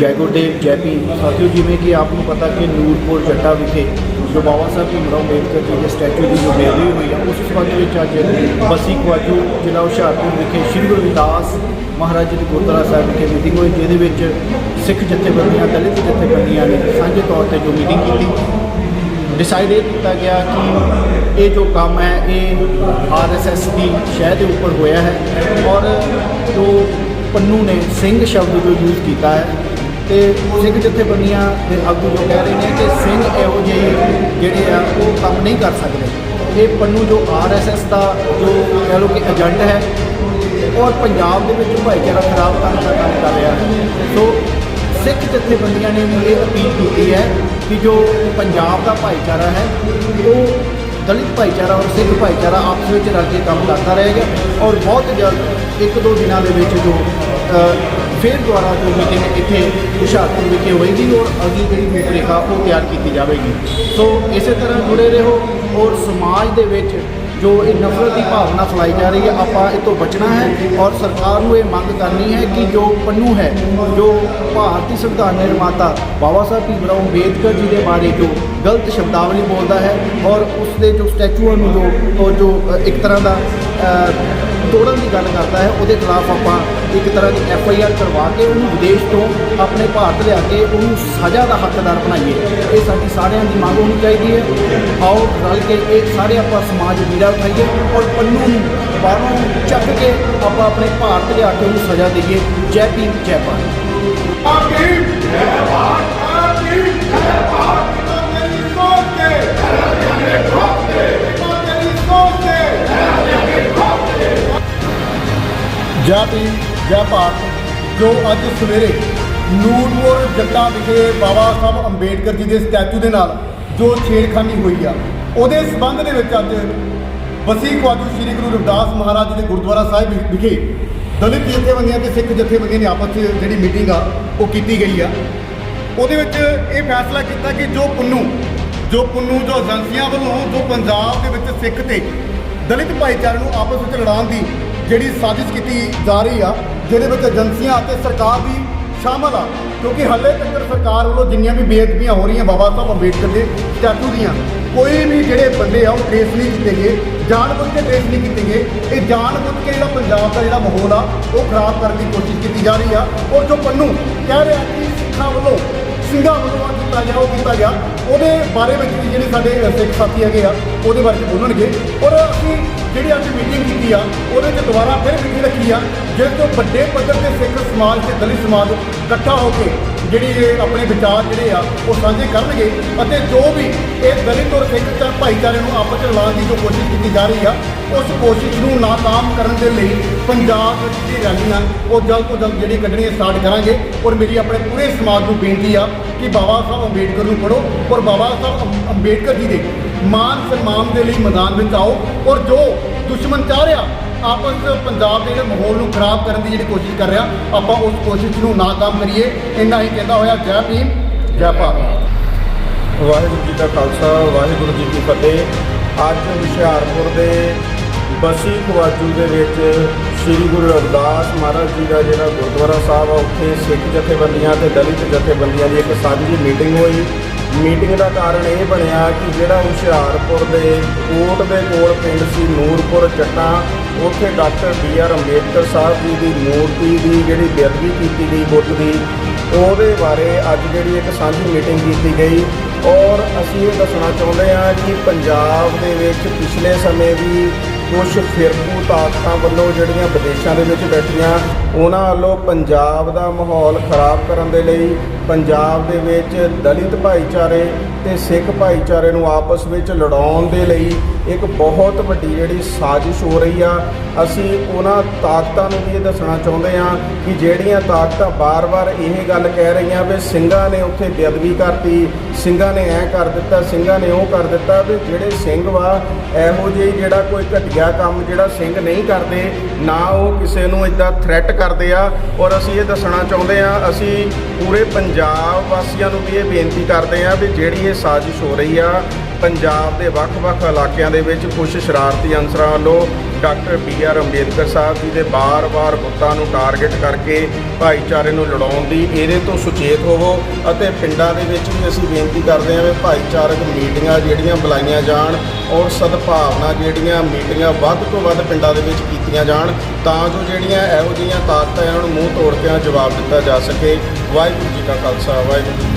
ਜੈ ਗੁਰਦੇਵ ਜੈ ਭੀਮ। ਸਾਥੀਓ, ਜਿਵੇਂ ਕਿ ਆਪ ਨੂੰ ਪਤਾ ਕਿ ਨੂਰਪੁਰ ਜੱਟਾ ਵਿਖੇ ਜੋ ਬਾਬਾ ਸਾਹਿਬ ਭੀਮਰਾਓ ਅੰਬੇਦਕਰ ਜੀ ਦੇ ਸਟੈਚੂ ਦੀ ਜੋ ਬੇਅਦਬੀ ਹੋਈ ਹੈ ਉਸ ਸੰਬੰਧ ਵਿੱਚ ਅੱਜ ਬਸੀ ਕੁਆਜੂ ਜ਼ਿਲ੍ਹਾ ਹੁਸ਼ਿਆਰਪੁਰ ਵਿਖੇ ਸ਼੍ਰੀ ਗੁਰੂ ਰਵਿਦਾਸ ਮਹਾਰਾਜ ਜੀ ਦੇ ਗੁਰਦੁਆਰਾ ਸਾਹਿਬ ਵਿਖੇ ਮੀਟਿੰਗ ਹੋਈ, ਜਿਹਦੇ ਵਿੱਚ ਸਿੱਖ ਜਥੇਬੰਦੀਆਂ, ਦਲਿਤ ਜਥੇਬੰਦੀਆਂ ਨੇ ਸਾਂਝੇ ਤੌਰ ਤੇ ਜੋ ਮੀਟਿੰਗ ਕੀਤੀ। ਡਿਸਾਈਡ ਇਹ ਕੀਤਾ ਗਿਆ ਕਿ ਇਹ ਜੋ ਕੰਮ ਹੈ, ਇਹ ਆਰਐਸਐਸ ਦੀ ਸ਼ਹਿ ਦੇ ਉੱਪਰ ਹੋਇਆ ਹੈ ਔਰ ਜੋ ਪੰਨੂ ਨੇ ਸਿੰਘ ਸ਼ਬਦ ਜੋ ਯੂਜ਼ ਕੀਤਾ ਹੈ ਤੇ ਸਿੱਖ ਜਥੇਬੰਦੀਆਂ ਦੇ ਆਗੂ ਜੋ ਕਹਿ ਰਹੇ ਨੇ ਕਿ ਸਿੰਘ ਇਹੋ ਜਿਹੇ ਜਿਹੜੇ ਆ, ਉਹ ਕੰਮ ਨਹੀਂ ਕਰ ਸਕਦੇ। ਇਹ ਪੰਨੂ ਜੋ ਆਰਐਸਐਸ ਦਾ ਜੋ ਕਹਿ ਲਓ ਕਿ ਏਜੰਟ ਹੈ, ਔਰ ਪੰਜਾਬ ਦੇ ਵਿੱਚ ਭਾਈਚਾਰਾ ਖਰਾਬ ਕਰਨ ਦਾ ਕੰਮ ਕਰ ਰਿਹਾ ਹੈ। ਸੋ ਸਿੱਖ ਜਥੇਬੰਦੀਆਂ ਨੇ, ਵੀ ਇਹ ਅਪੀਲ ਕੀਤੀ ਹੈ ਕਿ ਜੋ ਪੰਜਾਬ ਦਾ ਭਾਈਚਾਰਾ ਹੈ, ਉਹ ਦਲਿਤ ਭਾਈਚਾਰਾ ਔਰ ਸਿੱਖ ਭਾਈਚਾਰਾ ਆਪਸ ਵਿੱਚ ਰਲ ਕੇ ਕੰਮ ਕਰਦਾ ਰਹੇਗਾ। ਔਰ ਬਹੁਤ ਜਲਦ ਇੱਕ ਦੋ ਦਿਨਾਂ ਦੇ ਵਿੱਚ ਜੋ ਫਿਰ ਦੁਆਰਾ ਜੋ ਮੀਟਿੰਗ ਇੱਥੇ ਹੁਸ਼ਿਆਰਪੁਰ ਵਿਖੇ ਹੋਏਗੀ ਔਰ ਅਗਲੀ ਜਿਹੜੀ ਰੂਪਰੇਖਾ ਉਹ ਤਿਆਰ ਕੀਤੀ ਜਾਵੇਗੀ। ਸੋ ਇਸੇ ਤਰ੍ਹਾਂ ਜੁੜੇ ਰਹੋ ਔਰ ਸਮਾਜ ਦੇ ਵਿੱਚ ਜੋ ਇਹ ਨਫ਼ਰਤ ਦੀ ਭਾਵਨਾ ਫੈਲਾਈ ਜਾ ਰਹੀ ਹੈ, ਆਪਾਂ ਇਹ ਤੋਂ ਬਚਣਾ ਹੈ ਔਰ ਸਰਕਾਰ ਨੂੰ ਇਹ ਮੰਗ ਕਰਨੀ ਹੈ ਕਿ ਜੋ ਪੰਨੂ ਹੈ, ਜੋ ਭਾਰਤੀ ਸੰਵਿਧਾਨ ਨਿਰਮਾਤਾ ਬਾਬਾ ਸਾਹਿਬ ਭੀਮਰਾਓ ਅੰਬੇਦਕਰ ਜੀ ਦੇ ਬਾਰੇ ਜੋ ਗਲਤ ਸ਼ਬਦਾਵਲੀ ਬੋਲਦਾ ਹੈ ਔਰ ਉਸ ਦੇ ਜੋ ਸਟੈਚੂਆਂ ਨੂੰ ਜੋ, ਉਹ ਜੋ ਇੱਕ ਤਰ੍ਹਾਂ ਦਾ ਤੋੜਨ ਦੀ ਗੱਲ ਕਰਦਾ ਹੈ, ਉਹਦੇ ਖਿਲਾਫ ਆਪਾਂ ਇੱਕ ਤਰ੍ਹਾਂ ਦੀ ਐਫ ਆਈ ਆਰ ਕਰਵਾ ਕੇ ਉਹਨੂੰ ਵਿਦੇਸ਼ ਤੋਂ ਆਪਣੇ ਭਾਰਤ ਲਿਆ ਕੇ ਉਹਨੂੰ ਸਜ਼ਾ ਦਾ ਹੱਕਦਾਰ ਬਣਾਈਏ। ਇਹ ਸਾਡੀ ਸਾਰਿਆਂ ਦੀ ਮੰਗ ਹੋਣੀ ਚਾਹੀਦੀ ਹੈ। ਆਓ ਰਲ ਕੇ ਇਹ ਸਾਰੇ ਆਪਾਂ ਸਮਾਜ ਵੀਰਾ ਉਠਾਈਏ ਔਰ ਪੰਨੂ ਨੂੰ, ਬਾਹਰੋਂ ਚੱਕ ਕੇ ਆਪਾਂ ਆਪਣੇ ਭਾਰਤ ਲਿਆ ਕੇ ਉਹਨੂੰ ਸਜ਼ਾ ਦਈਏ। ਜੈ ਭੀਮ, ਜੈ ਭਾਰਤ। ਜੈ ਜੈ ਭੀਮ ਜੈ ਭਾਰਤ, ਜੋ ਅੱਜ ਸਵੇਰੇ ਨੂਰਪੁਰ ਜੱਟਾਂ ਵਿਖੇ ਬਾਬਾ ਸਾਹਿਬ ਅੰਬੇਡਕਰ ਜੀ ਦੇ ਸਟੈਚੂ ਦੇ ਨਾਲ ਜੋ ਛੇੜਖਾਨੀ ਹੋਈ ਆ, ਉਹਦੇ ਸਬੰਧ ਦੇ ਵਿੱਚ ਅੱਜ ਬਸੀ ਖਵਾਜੂ ਸ੍ਰੀ ਗੁਰੂ ਰਵਿਦਾਸ ਮਹਾਰਾਜ ਜੀ ਦੇ ਗੁਰਦੁਆਰਾ ਸਾਹਿਬ ਵਿ- ਵਿਖੇ ਦਲਿਤ ਜਥੇਬੰਦੀਆਂ ਤੇ ਸਿੱਖ ਜਥੇਬੰਦੀਆਂ ਨੇ ਆਪਸ 'ਚ ਜਿਹੜੀ ਮੀਟਿੰਗ ਆ, ਉਹ ਕੀਤੀ ਗਈ ਆ। ਉਹਦੇ ਵਿੱਚ ਇਹ ਫੈਸਲਾ ਕੀਤਾ ਕਿ ਜੋ ਪੁੰਨੂ ਜੋ ਪੁੰਨੂ, ਜੋ ਏਜੰਸੀਆਂ ਵੱਲੋਂ ਜੋ ਪੰਜਾਬ ਦੇ ਵਿੱਚ ਸਿੱਖ ਤੇ ਦਲਿਤ ਭਾਈਚਾਰੇ ਨੂੰ ਆਪਸ ਵਿੱਚ ਲੜਾਉਣ ਦੀ ਜਿਹੜੀ ਸਾਜ਼ਿਸ਼ ਕੀਤੀ ਜਾ ਰਹੀ ਆ, ਜਿਹਦੇ ਵਿੱਚ ਏਜੰਸੀਆਂ ਅਤੇ ਸਰਕਾਰ ਵੀ ਸ਼ਾਮਲ ਆ। ਕਿਉਂਕਿ ਹਾਲੇ ਤੱਕ ਸਰਕਾਰ ਵੱਲੋਂ ਜਿੰਨੀਆਂ ਵੀ ਬੇਅਦਬੀਆਂ ਹੋ ਰਹੀਆਂ, ਬਾਬਾ ਸਾਹਿਬ ਅੰਬੇਡਕਰ ਦੇ ਸਟੈਚੂ ਦੀਆਂ, ਕੋਈ ਵੀ ਜਿਹੜੇ ਬੰਦੇ ਆ, ਉਹ ਟ੍ਰੇਸ ਨਹੀਂ ਕੀਤੇ ਗਏ, ਜਾਣਬੁੱਝ ਕੇ ਟ੍ਰੇਸ ਨਹੀਂ ਕੀਤੇ ਗਏ। ਇਹ ਜਾਣਬੁੱਝ ਕੇ ਜਿਹੜਾ ਪੰਜਾਬ ਦਾ ਜਿਹੜਾ ਮਾਹੌਲ ਆ, ਉਹ ਖਰਾਬ ਕਰਨ ਦੀ ਕੋਸ਼ਿਸ਼ ਕੀਤੀ ਜਾ ਰਹੀ ਆ। ਔਰ ਜੋ ਪੰਨੂ ਕਹਿ ਰਿਹਾ ਕਿ ਸਿੱਖਾਂ ਵੱਲੋਂ, ਸਿੰਘਾਂ ਵੱਲੋਂ ਕੀਤਾ ਗਿਆ, ਉਹ ਕੀਤਾ ਗਿਆ, ਉਹਦੇ ਬਾਰੇ ਵਿੱਚ ਵੀ ਜਿਹੜੇ ਸਾਡੇ ਸਿੱਖ ਸਾਥੀ ਹੈਗੇ ਆ, ਉਹਦੇ ਬਾਰੇ ਬੋਲਣਗੇ। ਔਰ ਅਸੀਂ ਜਿਹੜੀ ਅੱਜ ਮੀਟਿੰਗ ਕੀਤੀ ਆ, ਉਹਦੇ 'ਚ ਦੁਬਾਰਾ ਫਿਰ ਮੀਟਿੰਗ ਰੱਖੀ ਆ ਜਿਹਦੇ ਤੋਂ ਵੱਡੇ ਪੱਧਰ ਤੇ ਸਿੱਖ ਸਮਾਜ ਤੇ ਦਲਿਤ ਸਮਾਜ ਇਕੱਠਾ ਹੋ ਕੇ ਜਿਹੜੀ ਇਹ ਆਪਣੇ ਵਿਚਾਰ ਜਿਹੜੇ ਆ, ਉਹ ਸਾਂਝੇ ਕਰਨਗੇ ਅਤੇ ਜੋ ਵੀ ਇਹ ਦਲਿਤ ਔਰ ਸਿੱਖ ਚਾ- ਭਾਈਚਾਰੇ ਨੂੰ ਆਪਸ ਵਿੱਚ ਲਾਉਣ ਦੀ ਜੋ ਕੋਸ਼ਿਸ਼ ਕੀਤੀ ਜਾ ਰਹੀ ਆ, ਉਸ ਕੋਸ਼ਿਸ਼ ਨੂੰ ਨਾਕਾਮ ਕਰਨ ਦੇ ਲਈ ਪੰਜਾਬ ਵਿੱਚ ਜਿਹੜੀ ਰੈਲੀਆਂ ਉਹ ਜਲਦ ਤੋਂ ਜਲਦ ਜਿਹੜੀ ਕੱਢਣੀਆਂ ਸਟਾਰਟ ਕਰਾਂਗੇ ਔਰ ਮੇਰੀ ਆਪਣੇ ਪੂਰੇ ਸਮਾਜ ਨੂੰ ਬੇਨਤੀ ਆ ਕਿ ਬਾਬਾ ਸਾਹਿਬ ਅੰਬੇਡਕਰ ਨੂੰ ਪੜੋ ਔਰ ਬਾਬਾ ਸਾਹਿਬ ਅੰਬ- ਅੰਬੇਡਕਰ ਜੀ ਦੇ ਮਾਨ ਸਨਮਾਨ ਦੇ ਲਈ ਮੈਦਾਨ ਵਿੱਚ ਆਓ ਔਰ ਜੋ ਦੁਸ਼ਮਣ ਚਾਹ ਰਿਹਾ ਆਪਸ ਪੰਜਾਬ ਦੇ ਜਿਹੜੇ ਮਾਹੌਲ ਨੂੰ ਖਰਾਬ ਕਰਨ ਦੀ ਜਿਹੜੀ ਕੋਸ਼ਿਸ਼ ਕਰ ਰਿਹਾ, ਆਪਾਂ ਉਸ ਕੋਸ਼ਿਸ਼ ਨੂੰ ਨਾਕਾਮ ਕਰੀਏ। ਇੰਨਾ ਹੀ ਕਹਿੰਦਾ ਹੋਇਆ, ਜੈ ਭੀਮ, ਜੈ ਭਾਰਤ। ਵਾਹਿਗੁਰੂ ਜੀ ਦਾ ਖਾਲਸਾ, ਵਾਹਿਗੁਰੂ ਜੀ ਕੀ ਫਤਿਹ। ਅੱਜ ਹੁਸ਼ਿਆਰਪੁਰ ਦੇ ਬਸੀ ਖਵਾਜੂ ਦੇ ਵਿੱਚ ਸ੍ਰੀ ਗੁਰੂ ਰਵਿਦਾਸ ਮਹਾਰਾਜ ਜੀ ਦਾ ਜਿਹੜਾ ਗੁਰਦੁਆਰਾ ਸਾਹਿਬ ਆ, ਉੱਥੇ ਸਿੱਖ ਜਥੇਬੰਦੀਆਂ ਤੇ ਦਲਿਤ ਜਥੇਬੰਦੀਆਂ ਦੀ ਇੱਕ ਸਾਂਝੀ ਮੀਟਿੰਗ ਹੋਈ। ਮੀਟਿੰਗ ਦਾ ਕਾਰਨ ਇਹ ਬਣਿਆ ਕਿ ਜਿਹੜਾ ਹੁਸ਼ਿਆਰਪੁਰ ਦੇ ਕੋਟ ਦੇ ਕੋਲ ਪਿੰਡ ਸੀ ਨੂਰਪੁਰ ਚੱਟਾਂ ਉੱਥੇ doctor B R Ambedkar Sahib ji ਦੀ ਮੂਰਤੀ ਦੀ ਜਿਹੜੀ ਬੇਅਦਬੀ ਕੀਤੀ ਗਈ ਬੁੱਤ ਦੀ, ਉਹਦੇ ਬਾਰੇ ਅੱਜ ਜਿਹੜੀ ਇੱਕ ਸਾਂਝੀ ਮੀਟਿੰਗ ਕੀਤੀ ਗਈ। ਔਰ ਅਸੀਂ ਇਹ ਦੱਸਣਾ ਚਾਹੁੰਦੇ ਹਾਂ ਕਿ ਪੰਜਾਬ ਦੇ ਵਿੱਚ ਪਿਛਲੇ ਸਮੇਂ ਵੀ ਕੁਝ ਫਿਰਕੂ ਤਾਕਤਾਂ ਵੱਲੋਂ ਜਿਹੜੀਆਂ ਵਿਦੇਸ਼ਾਂ ਦੇ ਵਿੱਚ ਬੈਠੀਆਂ ਉਹਨਾਂ ਵੱਲੋਂ ਪੰਜਾਬ ਦਾ ਮਾਹੌਲ ਖਰਾਬ ਕਰਨ ਦੇ ਲਈ ਪੰਜਾਬ ਦੇ ਵਿੱਚ ਦਲਿਤ ਭਾਈਚਾਰੇ ਤੇ ਸਿੱਖ ਭਾਈਚਾਰੇ ਨੂੰ ਆਪਸ ਵਿੱਚ ਲੜਾਉਣ ਦੇ ਲਈ ਇੱਕ ਬਹੁਤ ਵੱਡੀ ਜਿਹੜੀ ਸਾਜ਼ਿਸ਼ ਹੋ ਰਹੀ ਆ। ਅਸੀਂ ਉਹਨਾਂ ਤਾਕਤਾਂ ਨੂੰ ਵੀ ਇਹ ਦੱਸਣਾ ਚਾਹੁੰਦੇ ਹਾਂ ਕਿ ਜਿਹੜੀਆਂ ਤਾਕਤਾਂ ਬਾਰ-ਬਾਰ ਇਹ ਗੱਲ ਕਹਿ ਰਹੀਆਂ ਵੀ ਸਿੰਘਾਂ ਨੇ ਉੱਥੇ ਬੇਅਦਬੀ ਕਰਤੀ, ਸਿੰਘਾਂ ਨੇ ਐ ਕਰ ਦਿੱਤਾ, ਸਿੰਘਾਂ ਨੇ ਉਹ ਕਰ ਦਿੱਤਾ ਵੀ ਜਿਹੜੇ ਸਿੰਘ ਵਾ, ਇਹੋ ਜਿਹੀ ਜਿਹੜਾ ਕੋਈ ਘਟੀਆ ਕੰਮ ਜਿਹੜਾ ਸਿੰਘ ਨਹੀਂ ਕਰਦੇ, ਨਾ ਉਹ ਕਿਸੇ ਨੂੰ ਇਦਾਂ ਥ੍ਰੈਟ ਕਰਦੇ ਆ ਔਰ ਅਸੀਂ ਇਹ ਦੱਸਣਾ ਚਾਹੁੰਦੇ ਆ, ਅਸੀਂ ਪੂਰੇ ਪੰਜਾਬ ਵਾਸੀਆਂ ਨੂੰ ਵੀ ਇਹ ਬੇਨਤੀ ਕਰਦੇ ਆ ਵੀ ਜਿਹੜੀ ਇਹ ਸਾਜ਼ਿਸ਼ ਹੋ ਰਹੀ ਆ, ਪੰਜਾਬ ਦੇ ਵੱਖ-ਵੱਖ ਇਲਾਕਿਆਂ ਦੇ ਵਿੱਚ ਕੁਝ ਸ਼ਰਾਰਤੀ ਅਨਸਰਾਂ ਵੱਲੋਂ doctor B R Ambedkar Sahib ji ਦੇ ਬਾਰ-ਬਾਰ ਬੁੱਤਾਂ ਨੂੰ ਟਾਰਗੇਟ ਕਰਕੇ ਭਾਈਚਾਰੇ ਨੂੰ ਲੜਾਉਣ ਦੀ ਇਹਦੇ ਤੋਂ ਸੁਚੇਤ ਹੋਵੋ ਅਤੇ ਪਿੰਡਾਂ ਦੇ ਵਿੱਚ ਵੀ ਅਸੀਂ ਬੇਨਤੀ ਕਰਦੇ ਹਾਂ ਵੀ ਭਾਈਚਾਰਕ ਮੀਟਿੰਗਾਂ ਜਿਹੜੀਆਂ ਬੁਲਾਈਆਂ ਜਾਣ ਔਰ ਸਦਭਾਵਨਾ ਜਿਹੜੀਆਂ ਮੀਟਿੰਗਾਂ ਵੱਧ ਤੋਂ ਵੱਧ ਪਿੰਡਾਂ ਦੇ ਵਿੱਚ ਕੀਤੀਆਂ ਜਾਣ ਤਾਂ ਜੋ ਜਿਹੜੀਆਂ ਇਹੋ ਜਿਹੀਆਂ ਤਾਕਤਾਂ ਇਹਨਾਂ ਨੂੰ ਮੂੰਹ ਤੋੜ ਕੇ ਜਵਾਬ ਦਿੱਤਾ ਜਾ ਸਕੇ। ਵਾਹਿਗੁਰੂ ਜੀ ਕਾ ਖਾਲਸਾ, ਵਾਹਿਗੁਰੂ ਜੀ